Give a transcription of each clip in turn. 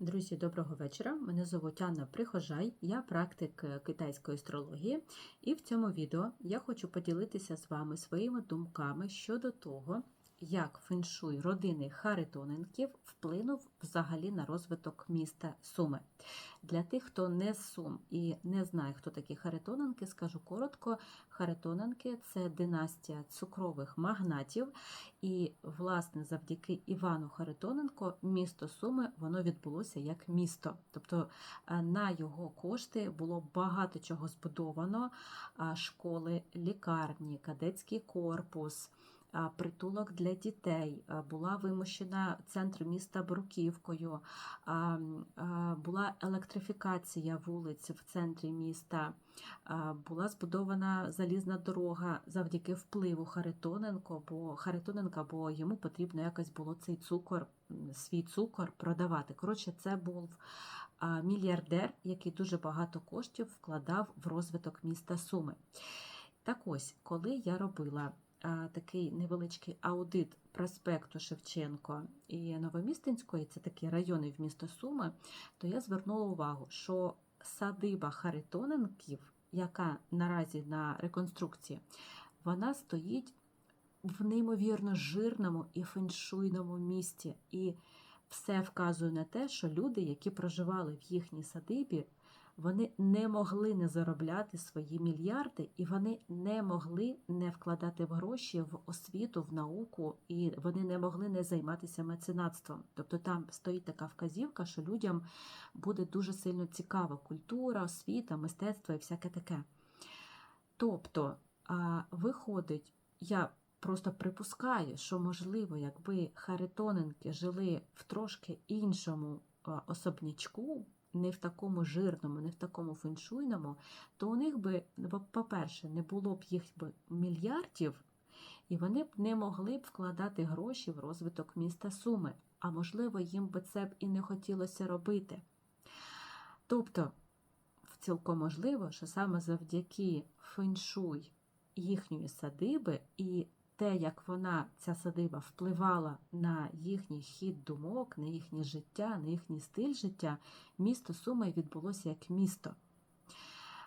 Друзі, доброго вечора. Мене звуть Анна Прихожай, я практик е, китайської астрології, і в цьому відео я хочу поділитися з вами своїми думками щодо того, як феншуй родини Харитоненків вплинув взагалі на розвиток міста Суми. Для тих, хто не з Сум і не знає, хто такі Харитоненки, скажу коротко: Харитоненки це династія цукрових магнатів, і, власне, завдяки Івану Харитоненко місто Суми воно відбулося як місто. Тобто е, на його кошти було багато чого збудовано: школи, лікарні, кадетський корпус. Притулок для дітей була вимощена центр міста бруківкою, була електрифікація вулиць в центрі міста, була збудована залізна дорога завдяки впливу Харитоненко, бо Харитоненка, бо йому потрібно якось було цей цукор, свій цукор продавати. Коротше, це був мільярдер, який дуже багато коштів вкладав в розвиток міста Суми. Так ось, коли я робила такий невеличкий аудит проспекту Шевченко і Новомістинської, це такі райони в місто Суми, то я звернула увагу, що садиба Харитоненків, яка наразі на реконструкції, вона стоїть в неймовірно жирному і феншуйному місті. І все вказує на те, що люди, які проживали в їхній садибі, вони не могли не заробляти свої мільярди, і вони не могли не вкладати в гроші в освіту, в науку, і вони не могли не займатися меценатством. Тобто там стоїть така вказівка, що людям буде дуже сильно цікава культура, освіта, мистецтво і всяке таке. Тобто, виходить, я просто припускаю, що можливо, якби Харитоненки жили в трошки іншому особнячку, не в такому жирному, не в такому феншуйному, то у них би, по-перше, не було б їх мільярдів, і вони б не могли б вкладати гроші в розвиток міста Суми. А можливо, їм би це б і не хотілося робити. Тобто, цілком можливо, що саме завдяки феншуй їхньої садиби і те, як вона, ця садиба, впливала на їхній хід думок, на їхнє життя, на їхній стиль життя, місто Суми відбулося як місто.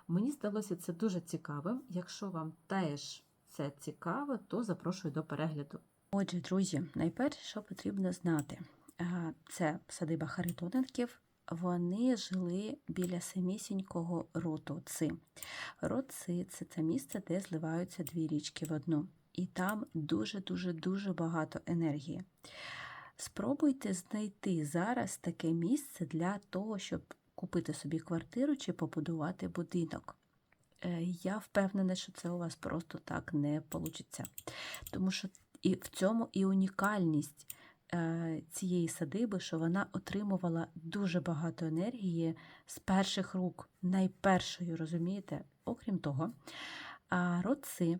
Мені здалося це дуже цікавим. Якщо вам теж це цікаво, то запрошую до перегляду. Отже, друзі, найперше, що потрібно знати, це садиба Харитоненків. Вони жили біля самісінького роту Ци. Рот Ци – це це місце, де зливаються дві річки в одну. І там дуже-дуже дуже багато енергії. Спробуйте знайти зараз таке місце для того, щоб купити собі квартиру чи побудувати будинок. Е, Я впевнена, що це у вас просто так не вийде. Тому що і в цьому і унікальність е, цієї садиби, що вона отримувала дуже багато енергії з перших рук, найпершою, розумієте? Окрім того, роци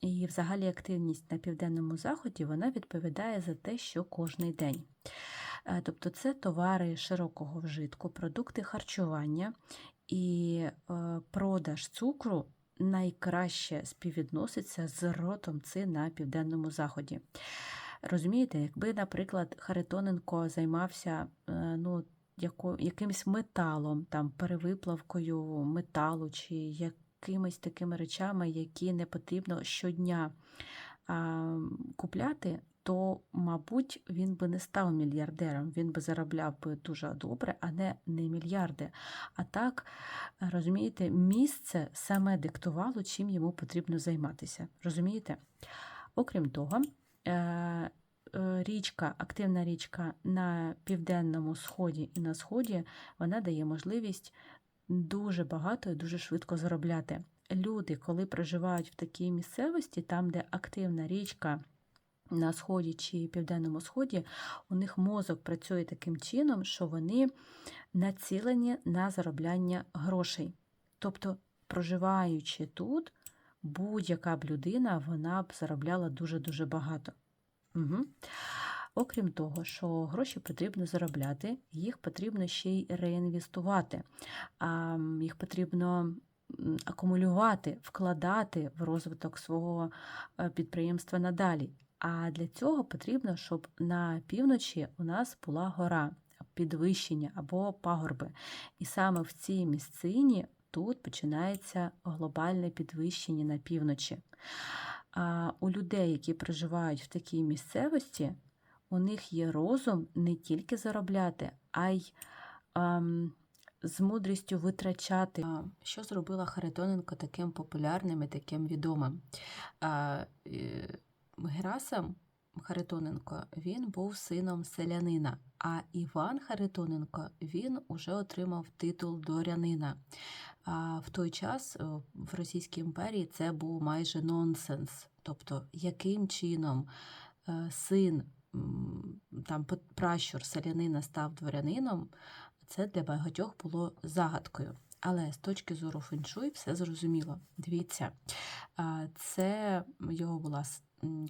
і взагалі активність на південному заході вона відповідає за те, що кожний день. Е, Тобто це товари широкого вжитку, продукти харчування і е, продаж цукру найкраще співвідноситься з ротом ци на південному заході. Розумієте, якби, наприклад, Харитоненко займався е, ну, яко, якимось металом, там, перевиплавкою металу чи якимись такими речами, які не потрібно щодня купляти, то, мабуть, він би не став мільярдером, він би заробляв би дуже добре, а не, не мільярди. А так, розумієте, місце саме диктувало, чим йому потрібно займатися. Розумієте? Окрім того, е, е, річка, активна річка на південному сході і на сході, вона дає можливість дуже багато і дуже швидко заробляти. Люди, коли проживають в такій місцевості, там, де активна річка на сході чи південному сході, у них мозок працює таким чином, що вони націлені на заробляння грошей. Тобто, проживаючи тут, будь-яка б людина вона б заробляла дуже-дуже багато. Угу. Окрім того, що гроші потрібно заробляти, їх потрібно ще й реінвестувати, їх потрібно акумулювати, вкладати в розвиток свого е, підприємства надалі. А для цього потрібно, щоб на півночі у нас була гора. підвищення або пагорби. І саме в цій місцині тут починається глобальне підвищення на півночі. А у людей, які проживають в такій місцевості, у них є розум не тільки заробляти, а й ем, з мудрістю витрачати. Що зробила Харитоненко таким популярним і таким відомим? А, е, Герасим Харитоненко він був сином селянина, а Іван Харитоненко він уже отримав титул дворянина. А в той час е, в Російській імперії це був майже нонсенс. Тобто, яким чином е, син там пращур селянина став дворянином, це для багатьох було загадкою. Але з точки зору феншуй все зрозуміло. Дивіться, це його була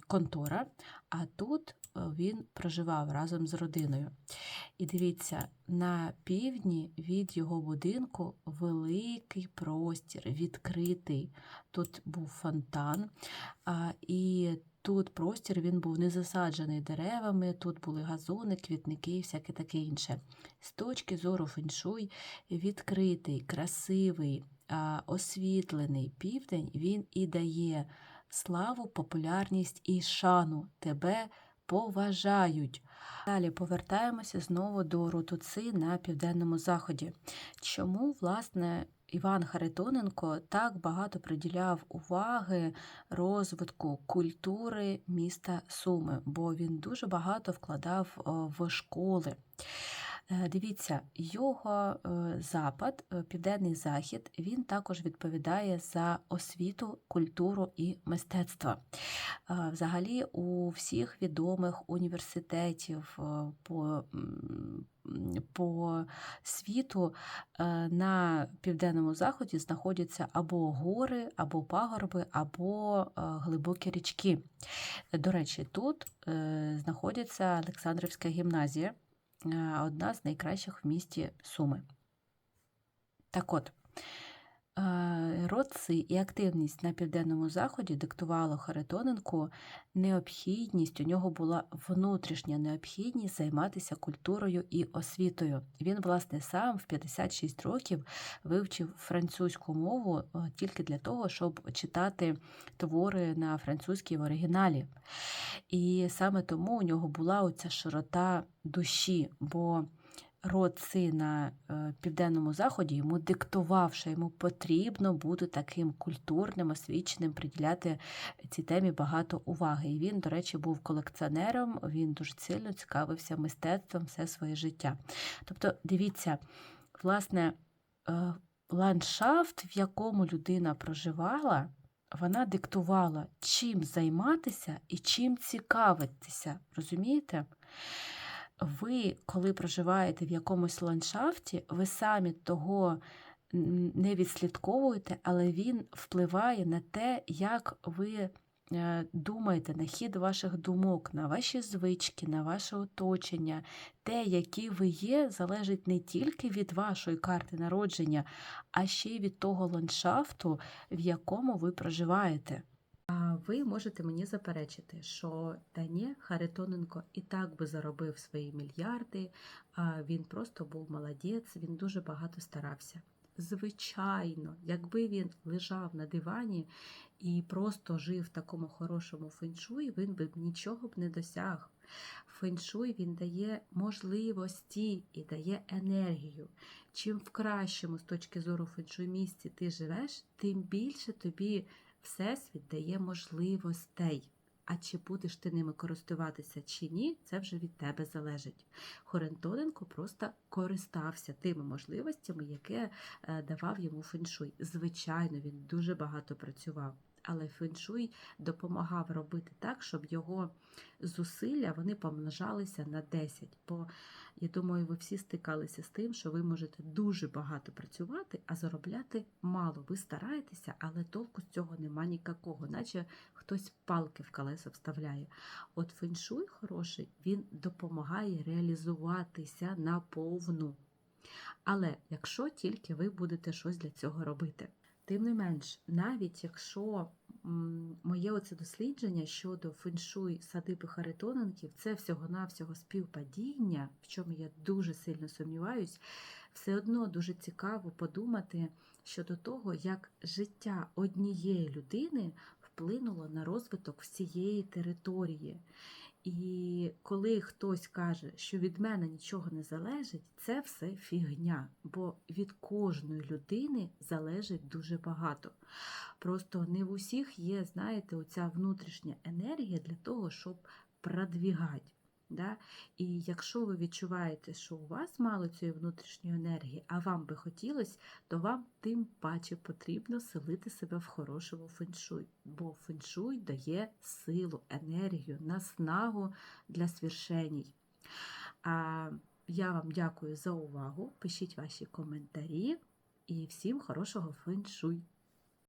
контора, а тут він проживав разом з родиною. І дивіться, на півдні від його будинку великий простір, відкритий. Тут був фонтан, і тут простір він був не засаджений деревами, тут були газони, квітники і всяке таке інше. З точки зору феншуй, відкритий, красивий, освітлений південь він і дає славу, популярність і шану. Тебе поважають. Далі повертаємося знову до Рутуци на південному заході. Чому, власне, Іван Харитоненко так багато приділяв уваги розвитку культури міста Суми, бо він дуже багато вкладав е, в школи. Е, Дивіться, його е, запад, е, південний захід, він також відповідає за освіту, культуру і мистецтво. Взагалі, у всіх відомих університетів по, по світу на південному заході знаходяться або гори, або пагорби, або глибокі річки. До речі, тут знаходиться Олександрівська гімназія, одна з найкращих в місті Суми. Так от, е, родси і активність на південному заході диктувало Харитоненку необхідність, у нього була внутрішня необхідність займатися культурою і освітою. Він, власне, сам в 56 років вивчив французьку мову е, тільки для того, щоб читати твори на французькій в оригіналі. І саме тому у нього була оця широта душі, бо род сина е, південному заході йому диктував, що йому потрібно бути таким культурним, освіченим, приділяти цій темі багато уваги. І він, до речі, був колекціонером, він дуже сильно цікавився мистецтвом все своє життя. Тобто, дивіться, власне, е, ландшафт, в якому людина проживала, вона диктувала, чим займатися і чим цікавитися. Розумієте? Ви, коли проживаєте в якомусь ландшафті, ви самі того не відслідковуєте, але він впливає на те, як ви е, думаєте, на хід ваших думок, на ваші звички, на ваше оточення. Те, які ви є, залежить не тільки від вашої карти народження, а ще й від того ландшафту, в якому ви проживаєте. Ви можете мені заперечити, що та ні, Харитоненко і так би заробив свої мільярди, він просто був молодець, він дуже багато старався. Звичайно, якби він лежав на дивані і просто жив в такому хорошому феншуї, він би нічого б не досяг. Феншуй він дає можливості і дає енергію. Чим в кращому з точки зору феншуй місці ти живеш, тим більше тобі Всесвіт дає можливостей. А чи будеш ти ними користуватися чи ні, це вже від тебе залежить. Хорентоненко просто користався тими можливостями, яке е, давав йому феншуй. Звичайно, він дуже багато працював, але феншуй допомагав робити так, щоб його зусилля вони помножалися на 10. Бо я думаю, ви всі стикалися з тим, що ви можете дуже багато працювати, а заробляти мало. Ви стараєтеся, але толку з цього нема ніякого, наче хтось палки в колеса вставляє. От феншуй хороший, він допомагає реалізуватися наповну. Але якщо тільки ви будете щось для цього робити. Тим не менш, навіть якщо моє оце дослідження щодо феншуй садиби Харитоненків, це всього-навсього співпадіння, в чому я дуже сильно сумніваюсь, все одно дуже цікаво подумати щодо того, як життя однієї людини вплинуло на розвиток всієї території. І коли хтось каже, що від мене нічого не залежить, це все фігня, бо від кожної людини залежить дуже багато. Просто не в усіх є, знаєте, оця внутрішня енергія для того, щоб продвігати. Да? І якщо ви відчуваєте, що у вас мало цієї внутрішньої енергії, а вам би хотілося, то вам тим паче потрібно селити себе в хорошому феншуй, бо феншуй дає силу, енергію, наснагу для свершеній. А я вам дякую за увагу. Пишіть ваші коментарі і всім хорошого феншуй!